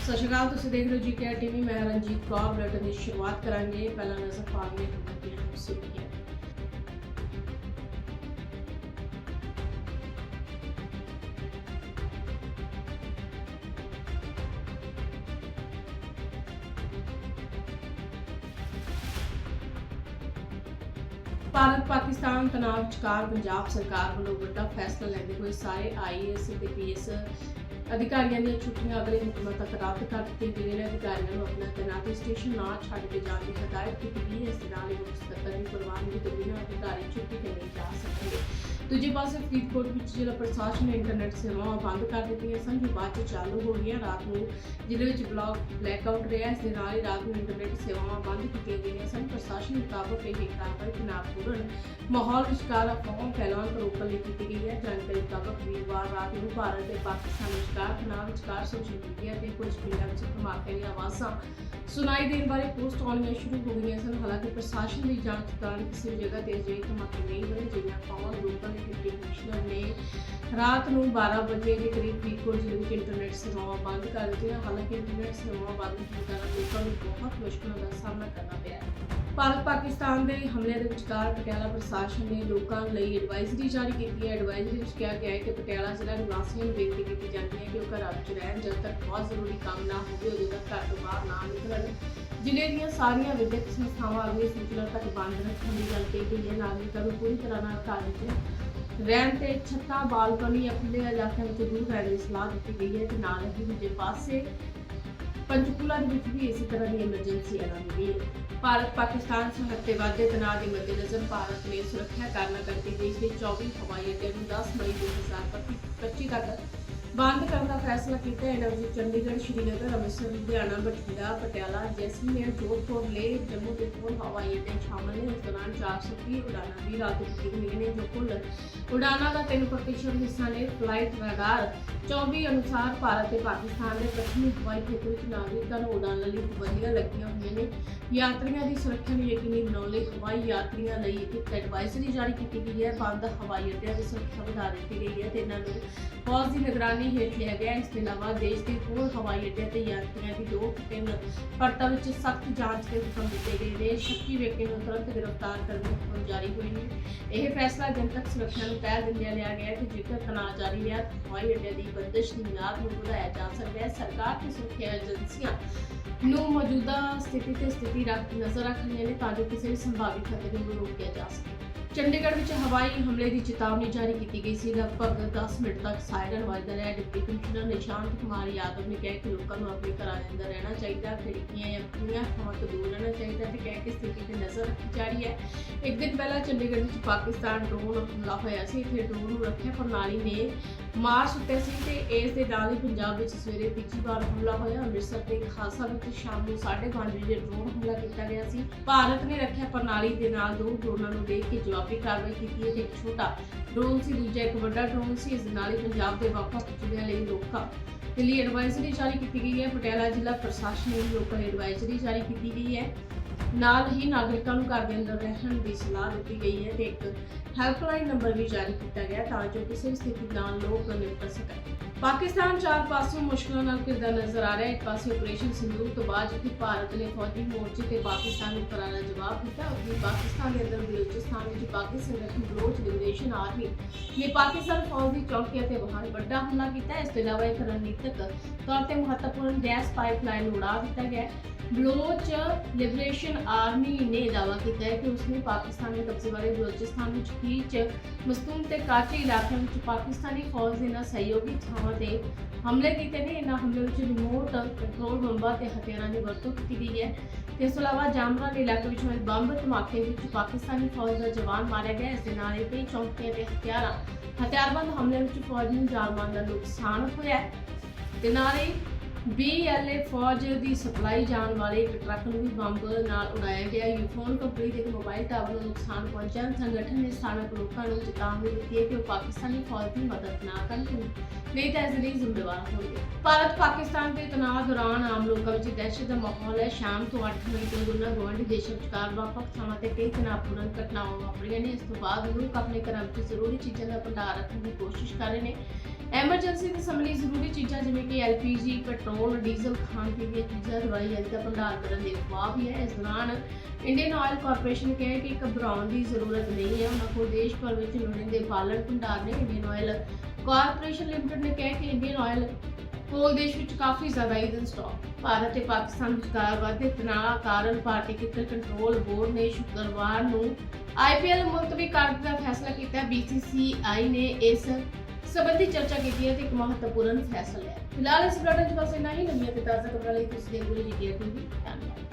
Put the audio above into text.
ਨਮਸਕਾਰ ਤੁਸੀਂ ਦੇਖ ਰਹੇ ਹੋ ਜੀਕੇ ਟੀਵੀ ਮੈਂ ਰਣਜੀਤ ਕੌਰ ਬੁਲੇਟਿਨ ਦੀ ਸ਼ੁਰੂਆਤ ਕਰਾਂਗੇ ਪਹਿਲਾਂ ਨਜ਼ਰ ਪਾਉਂਦੇ ਹਾਂ ਦੀਆਂ ਸੁਰਖੀਆਂ ਭਾਰਤ ਪਾਕਿਸਤਾਨ ਤਣਾਅ ਵਿਚਕਾਰ ਪੰਜਾਬ ਸਰਕਾਰ ਵੱਲੋਂ ਵੱਡਾ ਫੈਸਲਾ ਲੈਂਦੇ ਹੋਏ ਸਾਰੇ ਆਈਏਐਸ ਤੇ ਪੀਐਸ ਅਧਿਕਾਰੀਆਂ ਦੀਆਂ ਛੁੱਟੀਆਂ ਅਗਲੇ ਹੁਕਮਾਂ ਤੱਕ ਰੱਦ ਕਰ ਦਿੱਤੀਆਂ ਗਈਆਂ ਨੇ। ਅਧਿਕਾਰੀਆਂ ਨੂੰ ਆਪਣਾ ਤੈਨਾਤੀ ਸਟੇਸ਼ਨ ਨਾ ਛੱਡ ਕੇ ਜਾਣ ਦੀ ਹਦਾਇਤ ਕੀਤੀ ਗਈ ਹੈ। ਇਸ ਨਾਲ ਹੀ ਸਕੱਤਰ ਦੀ ਪ੍ਰਵਾਨਗੀ ਤੋਂ ਬਿਨਾਂ ਅਧਿਕਾਰੀ ਛੁੱਟੀ ਤੇ ਨਹੀਂ ਜਾ ਸਕਣਗੇ ਦੂਜੇ ਪਾਸੇ ਫਰੀਦਕੋਟ ਵਿੱਚ ਜ਼ਿਲ੍ਹਾ ਪ੍ਰਸ਼ਾਸਨ ਨੇ ਇੰਟਰਨੈਟ ਸੇਵਾਵਾਂ ਬੰਦ ਕਰ ਦਿੱਤੀਆਂ ਸਨ, ਜੋ ਬਾਅਦ ਚ ਚਾਲੂ ਹੋ ਗਈਆਂ। ਰਾਤ ਨੂੰ ਜ਼ਿਲ੍ਹੇ ਵਿੱਚ ਬਲੌਕ ਬਲੈਕਆਊਟ ਰਿਹਾ ਇਸ ਦੇ ਨਾਲ ਹੀ ਰਾਤ ਨੂੰ ਇੰਟਰਨੈਟ ਸੇਵਾਵਾਂ ਬੰਦ ਕੀਤੀਆਂ ਗਈਆਂ ਸਨ। ਪ੍ਰਸ਼ਾਸਨ ਮੁਤਾਬਕ ਇਹ ਕਾਰਵਾਈ ਤਣਾਅਪੂਰਨ ਮਾਹੌਲ ਵਿਚਕਾਰ ਅਫਵਾਹਾਂ ਫੈਲਾਉਣ ਤੋਂ ਰੋਕਣ ਲਈ ਕੀਤੀ ਗਈ ਹੈ। ਜਾਣਕਾਰੀ ਮੁਤਾਬਕ ਵੀਰਵਾਰ ਰਾਤ ਨੂੰ ਭਾਰਤ ਤੇ ਪਾਕਿਸਤਾਨ ਵਿਚਕਾਰ ਤਣਾਅ ਵਿਚਕਾਰ ਸੋਸ਼ਲ ਮੀਡੀਆ ਤੇ ਕੁਝ ਪਿੰਡਾਂ ਵਿੱਚ ਧਮਾਕੇ ਦੀਆਂ ਆਵਾਜ਼ਾਂ ਸੁਣਾਈ ਦੇਣ ਬਾਰੇ ਪੋਸਟ ਆਉਣੀਆਂ ਸ਼ੁਰੂ ਹੋ ਗਈਆਂ ਸਨ। ਹਾਲਾਂਕਿ ਪ੍ਰਸ਼ਾਸਨ ਦੀ ਜਾਂਚ ਦੌਰਾਨ ਕਿਸੇ ਜਗ੍ਹਾ ਤੇ ਅਜਿਹੇ ਧਮਾਕੇ ਨਹੀਂ ਹੋਏ ਜਿਵੇਂ ਅਫਵਾਹਾਂ ਨੂੰ ਰੋਕਣ ਡਿਪਟੀ ਕਮਿਸ਼ਨਰ ਨੇ ਰਾਤ ਨੂੰ 12 ਵਜੇ ਦੇ ਕਰੀਬ ਫਰੀਦਕੋਟ ਜ਼ਿਲ੍ਹੇ ਵਿੱਚ ਇੰਟਰਨੈਟ ਸੇਵਾਵਾਂ ਬੰਦ ਕਰ ਦਿੱਤੀਆਂ। ਹਾਲਾਂਕਿ ਇੰਟਰਨੈਟ ਸੇਵਾਵਾਂ ਬੰਦ ਹੋਣ ਕਾਰਨ ਲੋਕਾਂ ਨੂੰ ਬਹੁਤ ਮੁਸ਼ਕਲਾਂ ਦਾ ਸਾਹਮਣਾ ਕਰਨਾ ਪਿਆ। ਭਾਰਤ ਪਾਕਿਸਤਾਨ ਦੇ ਹਮਲੇ ਦੇ ਵਿਚਕਾਰ ਪਟਿਆਲਾ ਪ੍ਰਸ਼ਾਸਨ ਨੇ ਲੋਕਾਂ ਲਈ ਐਡਵਾਈਜ਼ਰੀ ਜਾਰੀ ਕੀਤੀ ਹੈ। ਐਡਵਾਈਜ਼ਰੀ ਵਿੱਚ ਕਿਹਾ ਗਿਆ ਹੈ ਕਿ ਪਟਿਆਲਾ ਜ਼ਿਲ੍ਹਾ ਨਿਵਾਸੀਆਂ ਨੂੰ ਬੇਨਤੀ ਕੀਤੀ ਜਾਂਦੀ ਹੈ ਕਿ ਉਹ ਘਰਾਂ ਵਿੱਚ ਰਹਿਣ, ਜਦ ਤੱਕ ਬਹੁਤ ਜ਼ਰੂਰੀ ਕੰਮ ਨਾ ਹੋਵੇ, ਉਦੋਂ ਤੱਕ ਘਰ ਤੋਂ ਬਾਹਰ ਨਾ ਨਿਕਲਣ। ਜ਼ਿਲ੍ਹੇ ਦੀਆਂ ਸਾਰੀਆਂ ਵਿਦਿਅਕ ਸੰਸਥਾਵਾਂ ਅਗਲੀ ਸੂਚਨਾ ਤੱਕ ਬੰਦ ਰੱਖਣ ਦੀ ਗੱਲ ਕਹੀ ਗਈ ਹੈ। ਨਾਗਰਿਕਾਂ ਨੂੰ ਪੂਰੀ ਤਰ੍ਹਾਂ ਨਾਲ ਘਰ ਵਿੱਚ ਰਹਿਣ ਤੇ ਛੱਤਾਂ, ਬਾਲਕਨੀ ਜਾਂ ਇਲਾਕਿਆਂ ਵਿੱਚ ਦੂਰ ਰਹਿਣ ਦੀ ਸਲਾਹ ਦਿੱਤੀ ਗਈ ਹੈ ਤੇ ਨਾਲ ਹੀ ਦੂਜੇ ਪਾਸੇ ਪੰਚਕੂਲਾ ਦੇ ਵਿੱਚ ਵੀ ਇਸੇ ਤਰ੍ਹਾਂ ਦੀ ਐਮਰਜੈਂਸੀ ਐਲਾਨੀ ਗਈ ਭਾਰਤ ਪਾਕਿਸਤਾਨ ਸਰਹੱਦ ਤੇ ਵਾਧੇ ਤਣਾਅ ਦੇ ਮੱਦੇਨਜ਼ਰ ਭਾਰਤ ਨੇ ਸੁਰੱਖਿਆ ਕਾਰਨਾਂ ਕਰਕੇ ਦੇਸ਼ ਦੇ 24 ਹਵਾਈ ਅੱਡਿਆਂ ਨੂੰ 10 ਮਈ 2025 ਤੱਕ ਬੰਦ ਕਰਨ ਦਾ ਫੈਸਲਾ ਕੀਤਾ ਹੈ। ਇਹਨਾਂ ਵਿੱਚ ਚੰਡੀਗੜ੍ਹ, ਸ਼੍ਰੀਨਗਰ, ਅੰਮ੍ਰਿਤਸਰ, ਲੁਧਿਆਣਾ, ਬਠਿੰਡਾ, ਪਟਿਆਲਾ, ਜੈਸਲਮੇਰ, ਜੋਧਪੁਰ, ਲੇਹ, ਜੰਮੂ ਦੇ ਹੋਰ ਹਵਾਈ ਅੱਡੇ ਸ਼ਾਮਲ ਨੇ। ਇਸ ਦੌਰਾਨ 430 ਉਡਾਨਾਂ ਵੀ ਰੱਦ ਕੀਤੀ ਗਈਆਂ ਨੇ ਜੋ ਉਡਾਨਾਂ ਦਾ 3% ਹਿੱਸਾ ਨੇ ਫਲਾਈਟ ਰਡਾਰ 24 ਅਨੁਸਾਰ ਭਾਰਤ ਤੇ ਪਾਕਿਸਤਾਨ ਦੇ ਪੱਛਮੀ ਹਵਾਈ ਖੇਤਰ ਵਿੱਚ ਨਾਗਰਿਕਾਂ ਨੂੰ ਉਡਾਨ ਲਈ ਪਾਬੰਦੀਆਂ ਲੱਗੀਆਂ ਹੋਈਆਂ ਨੇ। ਯਾਤਰੀਆਂ ਦੀ ਸੁਰੱਖਿਆ ਨੂੰ ਯਕੀਨੀ ਬਣਾਉਣ ਲਈ ਹਵਾਈ ਯਾਤਰੀਆਂ ਲਈ ਇੱਕ ਐਡਵਾਈਜ਼ਰੀ ਜਾਰੀ ਕੀਤੀ ਗਈ ਹੈ। ਬੰਦ ਹਵਾਈ ਅੱਡਿਆਂ ਦੀ ਸੁਰੱਖਿਆ ਵਧਾ ਦਿੱਤੀ ਗਈ ਹੈ ਤੇ ਇਹਨਾਂ ਨੂੰ ਫੌਜ ਦੀ ਨਿਗਰਾਨੀ ਹੇਠ ਲਿਆ ਗਿਆ ਇਸ ਤੋਂ ਇਲਾਵਾ ਦੇਸ਼ ਦੇ ਹੋਰ ਹਵਾਈ ਅੱਡਿਆਂ ਤੇ ਯਾਤਰੀਆਂ ਦੀ ਦੋ ਤਿੰਨ ਪਰਤਾਂ ਵਿੱਚ ਸਖਤ ਜਾਂਚ ਦੇ ਹੁਕਮ ਦਿੱਤੇ ਗਏ ਨੇ। ਸ਼ੱਕੀ ਵਿਅਕਤੀ ਨੂੰ ਤੁਰੰਤ ਗ੍ਰਿਫਤਾਰ ਕਰਨ ਦੇ ਹੁਕਮ ਜਾਰੀ ਹੋਏ ਨੇ। ਇਹ ਫੈਸਲਾ ਜਨਤਕ ਸੁਰੱਖਿਆ ਨੂੰ ਪਹਿਲ ਦਿੰਦਿਆਂ ਲਿਆ ਗਿਆ ਕਿ ਜੇਕਰ ਤਣਾਅ ਜਾਰੀ ਰਿਹਾ ਤਾਂ ਹਵਾਈ ਅੱਡਿਆਂ ਦੀ ਬੰਦਸ਼ ਦੀ ਮਿਆਦ ਨੂੰ ਵਧਾਇਆ ਜਾ ਸਕਦਾ ਹੈ। ਸਰਕਾਰ ਤੇ ਸੁਰੱਖਿਆ ਏਜੰਸੀਆਂ ਨੂੰ ਮੌਜੂਦਾ ਸਥਿਤੀ ਤੇ ਸਥਿਤੀ ਰੱਖ ਨਜ਼ਰ ਰੱਖਣੀਆਂ ਨੇ ਤਾਂ ਜੋ ਕਿਸੇ ਵੀ ਸੰਭਾਵੀ ਖਤਰੇ ਨੂੰ ਰੋਕਿਆ ਜਾ ਚੰਡੀਗੜ੍ਹ ਵਿੱਚ ਹਵਾਈ ਹਮਲੇ ਦੀ ਚੇਤਾਵਨੀ ਜਾਰੀ ਕੀਤੀ ਗਈ ਸੀ। ਲਗਭਗ 10 ਮਿੰਟ ਤੱਕ ਸਾਇਰਨ ਵੱਜਦਾ ਰਿਹਾ ਡਿਪਟੀ ਕਮਿਸ਼ਨਰ ਨਿਸ਼ਾਂਤ ਕੁਮਾਰ ਯਾਦਵ ਨੇ ਕਿਹਾ ਕਿ ਲੋਕਾਂ ਨੂੰ ਆਪਣੇ ਘਰਾਂ ਦੇ ਅੰਦਰ ਰਹਿਣਾ ਚਾਹੀਦਾ ਖਿੜਕੀਆਂ ਜਾਂ ਖੁੱਲ੍ਹੀਆਂ ਥਾਵਾਂ ਤੋਂ ਦੂਰ ਰਹਿਣਾ ਚਾਹੀਦਾ ਤੇ ਕਹਿ ਕੇ ਸਥਿਤੀ ਤੇ ਨਜ਼ਰ ਰੱਖੀ ਜਾ ਰਹੀ ਹੈ। ਇੱਕ ਦਿਨ ਪਹਿਲਾਂ ਚੰਡੀਗੜ੍ਹ ਵਿੱਚ ਪਾਕਿਸਤਾਨ ਡਰੋਨ ਹਮਲਾ ਹੋਇਆ ਸੀ। ਇੱਥੇ ਡਰੋਨ ਰੱਖਿਆ ਪ੍ਰਣਾਲੀ ਨੇ ਮਾਰ ਸੁੱਟਿਆ ਸੀ ਤੇ ਇਸ ਦੇ ਨਾਲ ਹੀ ਪੰਜਾਬ ਵਿੱਚ ਸਵੇਰੇ ਤੀਜੀ ਵਾਰ ਹਮਲਾ ਹੋਇਆ। ਅੰਮ੍ਰਿਤਸਰ ਤੇ ਖਾਸਾ ਵਿੱਚ ਸ਼ਾਮ ਨੂੰ 5:30 ਵਜੇ ਡਰੋਨ ਹਮਲਾ ਕੀਤਾ ਗਿਆ ਸੀ। ਭਾਰਤ ਨੇ ਰੱਖਿਆ ਪ੍ਰਣਾਲੀ ਦੇ ਨਾਲ ਦੋ ਡਰੋਨਾਂ ਨੂੰ ਦੇਖ ਕੇ ਜਵਾਬ ਕਾਰਵਾਈ ਕੀਤੀ ਹੈ ਤੇ ਇੱਕ ਛੋਟਾ ਡਰੋਨ ਸੀ, ਦੂਜਾ ਇੱਕ ਵੱਡਾ ਡਰੋਨ ਸੀ, ਇਸ ਦੇ ਨਾਲ ਹੀ ਪੰਜਾਬ ਦੇ ਵੱਖ-ਵੱਖ ਜ਼ਿਲ੍ਹਿਆਂ ਲਈ ਲੋਕਾਂ ਦੇ ਲਈ ਐਡਵਾਈਜ਼ਰੀ ਜਾਰੀ ਕੀਤੀ ਗਈ ਹੈ, ਪਟਿਆਲਾ ਜ਼ਿਲ੍ਹਾ ਪ੍ਰਸ਼ਾਸਨ ਨੇ ਲੋਕਾਂ ਲਈ ਐਡਵਾਈਜ਼ਰੀ ਜਾਰੀ ਕੀਤੀ ਗਈ ਹੈ। ਨਾਲ ਹੀ ਨਾਗਰਿਕਾਂ ਨੂੰ ਘਰ ਦੇ ਅੰਦਰ ਰਹਿਣ ਦੀ ਸਲਾਹ ਦਿੱਤੀ ਗਈ ਹੈ ਤੇ ਇੱਕ ਹੈਲਪਲਾਈਨ ਨੰਬਰ ਵੀ ਜਾਰੀ ਕੀਤਾ ਗਿਆ ਤਾਂ ਜੋ ਕਿਸੇ ਵੀ ਸਥਿਤੀ ਨਾਲ ਲੋਕ ਨਿਪਟ ਸਕਣ। ਪਾਕਿਸਤਾਨ ਚਾਰ ਪਾਸੋਂ ਮੁਸ਼ਕਲਾਂ ਨਾਲ ਘਿਰਦਾ ਨਜ਼ਰ ਆ ਰਿਹਾ ਹੈ। ਇੱਕ ਪਾਸੇ ਆਪਰੇਸ਼ਨ ਸਿੰਧੂਰ ਤੋਂ ਬਾਅਦ ਜਿੱਥੇ ਭਾਰਤ ਨੇ ਫੌਜੀ ਮੋਰਚੇ ਤੇ ਪਾਕਿਸਤਾਨ ਨੂੰ ਕਰਾਰਾ ਜਵਾਬ ਦਿੱਤਾ। ਉੱਥੇ ਪਾਕਿਸਤਾਨ ਦੇ ਅੰਦਰ ਬਲੂਚਿਸਤਾਨ ਵਿੱਚ ਪਾਕਿ ਸੰਗਠਨ ਬਲੋਚ ਲਿਬਰੇਸ਼ਨ ਆਰਮੀ ਨੇ ਪਾਕਿਸਤਾਨ ਫੌਜ ਦੀ ਚੌਕੀਆਂ ਤੇ ਬਾਹਰ ਵੱਡਾ ਹਮਲਾ ਕੀਤਾ। ਇਸ ਤੋਂ ਇਲਾਵਾ ਇੱਕ ਰਣਨੀਤਿਕ ਤੌਰ ਤੇ ਮਹੱਤਵਪੂਰਨ ਗੈਸ ਪਾਈਪਲਾਈਨ ਨੂੰ ਉਡਾ ਦਿੱਤਾ ਗਿਆ ਬਲੋਚ ਲਿਬਰੇਸ਼ਨ ਆਰਮੀ ਨੇ ਦਾਅਵਾ ਕੀਤਾ ਹੈ ਕਿ ਉਸਨੇ ਪਾਕਿਸਤਾਨ ਦੇ ਕਬਜ਼ੇ ਵਾਲੇ ਬਲੋਚਿਸਤਾਨ ਵਿੱਚ ਕੀਚ ਮਸਤੂਮ ਤੇ ਕਾਚੀ ਇਲਾਕਿਆਂ ਵਿੱਚ ਪਾਕਿਸਤਾਨੀ ਫੌਜ ਦੇ ਨਾਲ ਸਹਿਯੋਗੀ ਥਾਵਾਂ ਤੇ ਹਮਲੇ ਕੀਤੇ ਨੇ। ਇਹਨਾਂ ਹਮਲੇ ਵਿੱਚ ਰਿਮੋਟ ਕੰਟਰੋਲ ਬੰਬਾਂ ਤੇ ਹਥਿਆਰਾਂ ਦੀ ਵਰਤੋਂ ਕੀਤੀ ਗਈ ਹੈ। ਤੇ ਇਸ ਤੋਂ ਇਲਾਵਾ ਜਾਮਰਾਨ ਇਲਾਕੇ ਵਿੱਚ ਹੋਏ ਬੰਬ ਧਮਾਕੇ ਵਿੱਚ ਪਾਕਿਸਤਾਨੀ ਫੌਜ ਦਾ ਜਵਾਨ ਮਾਰਿਆ ਗਿਆ। ਇਸ ਦੇ ਨਾਲ ਹੀ ਕਈ ਚੌਕੀਆਂ ਤੇ ਹਥਿਆਰਾਂ, ਹਥਿਆਰਬੰਦ ਹਮਲੇ ਵਿੱਚ ਫੌਜ ਨੂੰ ਜਾਨ-ਮਾਲ ਦਾ ਨੁਕਸਾਨ ਹੋਇਆ ਹੈ। ਤੇ ਨਾਲ ਹੀ BLA ਫੌਜ ਦੀ ਸਪਲਾਈ ਜਾਣ ਵਾਲੇ ਇੱਕ ਟਰੱਕ ਨੂੰ ਵੀ ਬੰਬ ਨਾਲ ਉਡਾਇਆ ਗਿਆ। ਯੂਫੋਨ ਕੰਪਨੀ ਦੇ ਇੱਕ ਮੋਬਾਈਲ ਟਾਵਰ ਨੂੰ ਨੁਕਸਾਨ ਪਹੁੰਚਿਆ। ਸੰਗਠਨ ਨੇ ਸਥਾਨਕ ਲੋਕਾਂ ਨੂੰ ਚੇਤਾਵਨੀ ਦਿੱਤੀ ਹੈ ਕਿ ਉਹ ਪਾਕਿਸਤਾਨੀ ਫੌਜ ਦੀ ਮਦਦ ਨਾ ਕਰਨ ਨਹੀਂ ਤਾਂ ਇਸ ਲਈ ਜ਼ਿੰਮੇਵਾਰ ਹੋਣਗੇ। ਭਾਰਤ ਪਾਕਿਸਤਾਨ ਦੇ ਤਣਾਅ ਦੌਰਾਨ ਆਮ ਲੋਕਾਂ ਵਿੱਚ ਦਹਿਸ਼ਤ ਦਾ ਮਾਹੌਲ ਹੈ। ਸ਼ਾਮ ਤੋਂ 8 ਮਈ ਤੋਂ ਦੋਨਾਂ ਗੁਆਂਢੀ ਦੇਸ਼ਾਂ ਵਿਚਕਾਰ ਵੱਖ-ਵੱਖ ਥਾਵਾਂ ਤੇ ਕਈ ਤਣਾਅਪੂਰਨ ਘਟਨਾਵਾਂ ਵਾਪਰੀਆਂ ਨੇ। ਇਸ ਤੋਂ ਬਾਅਦ ਲੋਕ ਆਪਣੇ ਘਰਾਂ ਵਿੱਚ ਜ਼ਰੂਰੀ ਚੀਜ਼ਾਂ ਦਾ ਭੰਡਾਰ ਰੱਖਣ ਦੀ ਕੋਸ਼ਿਸ਼ ਕਰ ਰਹੇ ਨੇ। ਐਮਰਜੈਂਸੀ ਦੇ ਸਮੇਂ ਜ਼ਰੂਰੀ ਚੀਜ਼ਾਂ ਜਿਵੇਂ ਕਿ ਐਲਪੀਜੀ ਪੈਟਰੋਲ, ਡੀਜ਼ਲ, ਖਾਣ ਪੀਣ ਦੀਆਂ ਚੀਜ਼ਾਂ, ਦਵਾਈ ਆਦਿ ਦਾ ਭੰਡਾਰ ਕਰਨ ਦੀ ਅਫਵਾਹ ਵੀ ਹੈ। ਇਸ ਦੌਰਾਨ ਇੰਡੀਅਨ ਆਇਲ ਕਾਰਪੋਰੇਸ਼ਨ ਨੇ ਕਿਹਾ ਕਿ ਘਬਰਾਉਣ ਦੀ ਜ਼ਰੂਰਤ ਨਹੀਂ ਹੈ। ਉਹਨਾਂ ਕੋਲ ਦੇਸ਼ ਭਰ ਵਿੱਚ ਲੋੜੀਂਦੇ ਬਾਲਣ ਭੰਡਾਰ ਨੇ ਇੰਡੀਅਨ ਆਇਲ ਕਾਰਪੋਰੇਸ਼ਨ ਲਿਮਟਿਡ ਨੇ ਕਿਹਾ ਕਿ ਇੰਡੀਅਨ ਆਇਲ ਕੋਲ ਦੇਸ਼ ਵਿੱਚ ਕਾਫੀ ਜ਼ਿਆਦਾ ਈਂਧਨ ਸਟਾਕ ਭਾਰਤ ਤੇ ਪਾਕਿਸਤਾਨ ਵਿਚਕਾਰ ਵਧਦੇ ਤਣਾਅ ਕਾਰਨ ਭਾਰਤੀ ਕੰਟਰੋਲ ਬੋਰਡ ਨੇ ਸ਼ੁੱਕਰਵਾਰ ਨੂੰ ਆਈਪੀਐਲ ਮੁਲਤਵੀ ਕਰਨ ਦਾ ਫੈਸਲਾ ਕੀਤਾ। ਬੀਸੀਸੀਆਈ ਨੇ ਇਸ ਸਬੰਧੀ ਚਰਚਾ ਕੀਤੀ ਹੈ ਤੇ ਇੱਕ ਮਹੱਤਵਪੂਰਨ ਫੈਸਲਾ ਲਿਆ ਫਿਲਹਾਲ ਇਸ ਬੁਲੇਟਿਨ 'ਚ ਬਸ ਇੰਨਾ ਹੀ। ਨਵੀਆਂ ਤੇ ਤਾਜ਼ਾ ਖਬਰਾਂ ਲਈ ਤੁਸੀਂ ਦੇਖਦੇ ਰਹੋ ਜੀ ਟੀਵੀ ਧੰਨਵਾਦ।